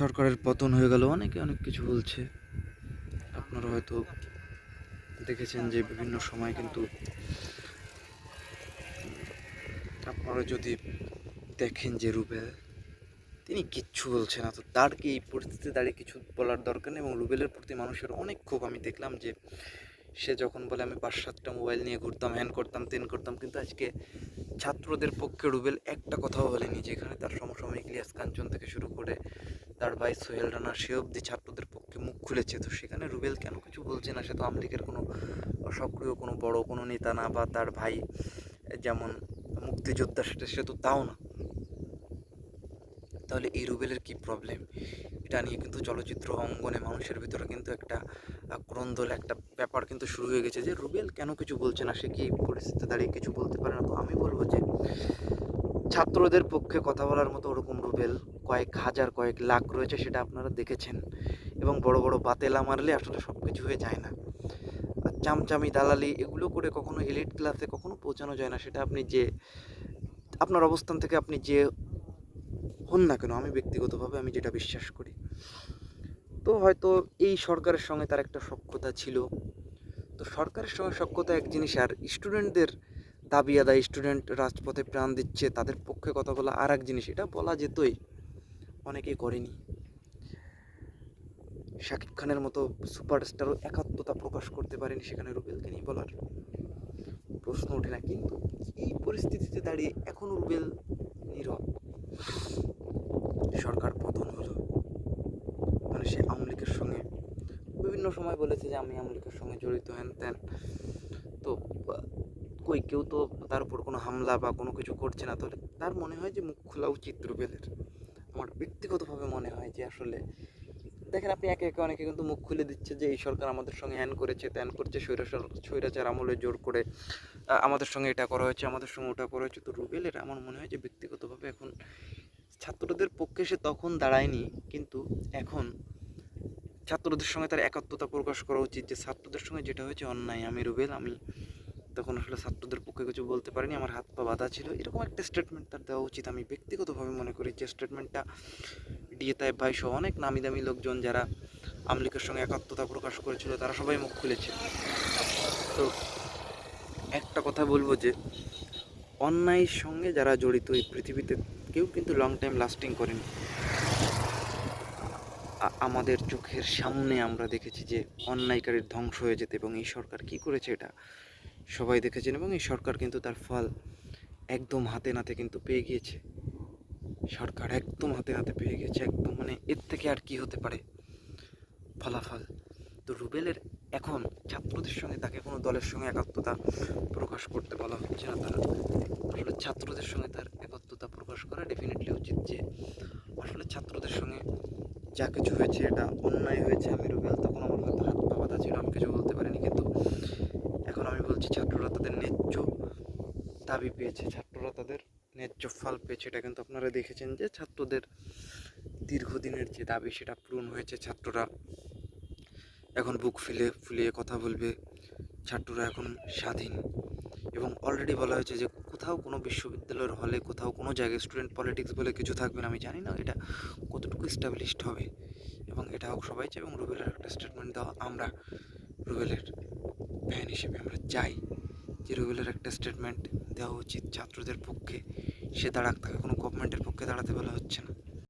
সরকারের পতন হয়ে গেল, অনেকে অনেক কিছু বলছে। আপনারা হয়তো দেখেছেন যে বিভিন্ন সময় কিন্তু আপনারা যদি দেখেন যে রুবেল, তিনি কিচ্ছু বলছে না। তো তার কি এই পরিস্থিতিতে দাঁড়িয়ে কিছু বলার দরকার নেই? এবং রুবেলের প্রতি মানুষের অনেক ক্ষোভ। আমি দেখলাম যে সে যখন বলে, আমি পাঁচ সাতটা মোবাইল নিয়ে ঘুরতাম হ্যান করতাম তেন করতাম। কিন্তু আজকে ছাত্রদের পক্ষে রুবেল একটা কথাও বলেনি, যেখানে তার সমসাময়িক ইলিয়াস কাঞ্চন থেকে শুরু করে তার ভাই সোহেল রানা, সে অবধি ছাত্রদের পক্ষে মুখ খুলেছে। তো সেখানে রুবেল কেন কিছু বলছে না? সে তো আমলিকের কোনো সক্রিয় কোনো বড় কোনো নেতা না বা তার ভাই যেমন মুক্তিযোদ্ধা, সেটা সে তো তাও না। তাহলে এই রুবেলের কি প্রবলেম এটা নিয়ে কিন্তু চলচ্চিত্র অঙ্গনে মানুষের ভিতরে কিন্তু একটা ক্রন্দল একটা ব্যাপার কিন্তু শুরু হয়ে গেছে যে রুবেল কেন কিছু বলছে না? সে কি পরিস্থিতিতে দাঁড়িয়ে কিছু বলতে পারে না? তো আমি বলব যে ছাত্রদের পক্ষে কথা বলার মতো ওরকম রুবেল কয়েক হাজার, কয়েক লাখ রয়েছে সেটা আপনারা দেখেছেন। এবং বড় বড় বাতেলা মারলে আসলে সব কিছু হয়ে যায় না। আর চামচামি, দালালি এগুলো করে কখনো এলিট ক্লাসে কখনো পৌঁছানো যায় না, সেটা আপনি যে, আপনার অবস্থান থেকে আপনি যে হন না কেন, আমি ব্যক্তিগতভাবে আমি যেটা বিশ্বাস করি। তো হয়তো এই সরকারের সঙ্গে তার একটা সক্ষতা ছিল। তো সরকারের সঙ্গে সক্ষতা এক জিনিস, আর স্টুডেন্টদের দাবি আদায় স্টুডেন্ট রাজপথে প্রাণ দিচ্ছে, তাদের পক্ষে কথা বলা আর এক জিনিস এটা বলা যেতই। অনেকেই করেনি। শাকিব খানের মতো সুপারস্টারও একাত্মতা প্রকাশ করতে পারেনি সেখানে রুবেলকে নিয়ে বলার প্রশ্ন ওঠে না, কিন্তু এই পরিস্থিতিতে দাঁড়িয়ে এখনও রুবেল নীরব। সরকার পতন হলো। মানে সে আওয়ামী লীগের সঙ্গে। বিভিন্ন সময় বলেছে যে আমি আওয়ামী লীগের সঙ্গে জড়িত হেন তেন তো কই কেউ তো তার উপর কোনো হামলা বা কোনো কিছু করছে না, তাহলে তার মনে হয় যে মুখ খোলা উচিত রুবেলের। আমার ব্যক্তিগতভাবে মনে হয় যে আসলে, দেখেন আপনি একে একে অনেকে কিন্তু মুখ খুলে দিচ্ছে যে এই সরকার আমাদের সঙ্গে হ্যান করেছে, ত্যান করছে, স্বৈরাচার স্বৈরাচার আমলে জোর করে আমাদের সঙ্গে এটা করা হয়েছে, আমাদের সঙ্গে ওটা করা হয়েছে। তো রুবেলের আমার মনে হয় যে ব্যক্তিগতভাবে এখন ছাত্রদের পক্ষে সে তখন দাঁড়ায়নি, কিন্তু এখন ছাত্রদের সঙ্গে তার একাত্মতা প্রকাশ করা উচিত যে ছাত্রদের সঙ্গে যেটা হয়েছে অন্যায়। আমি রুবেল, আমি তখন আসলে ছাত্রদের পক্ষে কিছু বলতে পারিনি, আমার হাত পা বাঁধা ছিল। এরকম একটা স্টেটমেন্ট তার দেওয়া উচিত। আমি ব্যক্তিগতভাবে মনে করি যে স্টেটমেন্টটা ডিএ তাই ভাই সহ অনেক নামি দামি লোকজন যারা আমলিকের সঙ্গে একাত্মতা প্রকাশ করেছিল, তারা সবাই মুখ খুলেছে। তো একটা কথা বলব যে, অন্যায়ের সঙ্গে যারা জড়িত এই পৃথিবীতে কেউ কিন্তু লং টাইম লাস্টিং করেনি। আমাদের চোখের সামনে আমরা দেখেছি যে অন্যায়কারীর ধ্বংস হয়ে যেতে এবং এই সরকার কি করেছে এটা? সবাই দেখেছেন এবং এই সরকার কিন্তু তার ফল একদম হাতে নাতে কিন্তু পেয়ে গিয়েছে। সরকার একদম হাতে হাতে পেয়ে গেছে একদম মানে এর থেকে আর কি হতে পারে ফলাফল? তো রুবেলের এখন ছাত্রদের সঙ্গে, তাকে কোনো দলের সঙ্গে একাত্মতা প্রকাশ করতে বলা হচ্ছে না, তারা আসলে ছাত্রদের সঙ্গে তার একাত্মতা প্রকাশ করা ডেফিনেটলি উচিত যে আসলে ছাত্রদের সঙ্গে যা কিছু হয়েছে, এটা অন্যায় হয়েছে। আমি রুবেল তখন আমার হয়তো হাত পা ছিল, আমি কিছু বলতে পারিনি, কিন্তু এখন আমি বলছি ছাত্ররা তাদের ন্যায্য দাবি পেয়েছে, ছাত্ররা তাদের ন্যায্য ফল পেয়েছে। এটা কিন্তু আপনারা দেখেছেন যে ছাত্রদের দীর্ঘদিনের যে দাবি, সেটা পূরণ হয়েছে ছাত্ররা। এখন বুক ফুলে, ফুলিয়ে কথা বলবে ছাত্ররা এখন স্বাধীন। এবং অলরেডি বলা হয়েছে যে কোথাও কোনো বিশ্ববিদ্যালয়ের হলে, কোথাও কোনো জায়গায় স্টুডেন্ট পলিটিক্স বলে কিছু থাকবে না, আমি জানি না এটা কতটুকু এস্টাবলিশড হবে। এবং এটা হোক সবাই চাই এবং রুবেলের একটা স্টেটমেন্ট দেওয়া আমরা, রুবেলের। ফ্যান হিসেবে আমরা চাই যে রুবেলের একটা স্টেটমেন্ট দেওয়া উচিত ছাত্রদের পক্ষে। সে দাঁড়াক, তাকে কোনো গভর্নমেন্টের পক্ষে দাঁড়াতে বলা হচ্ছে না।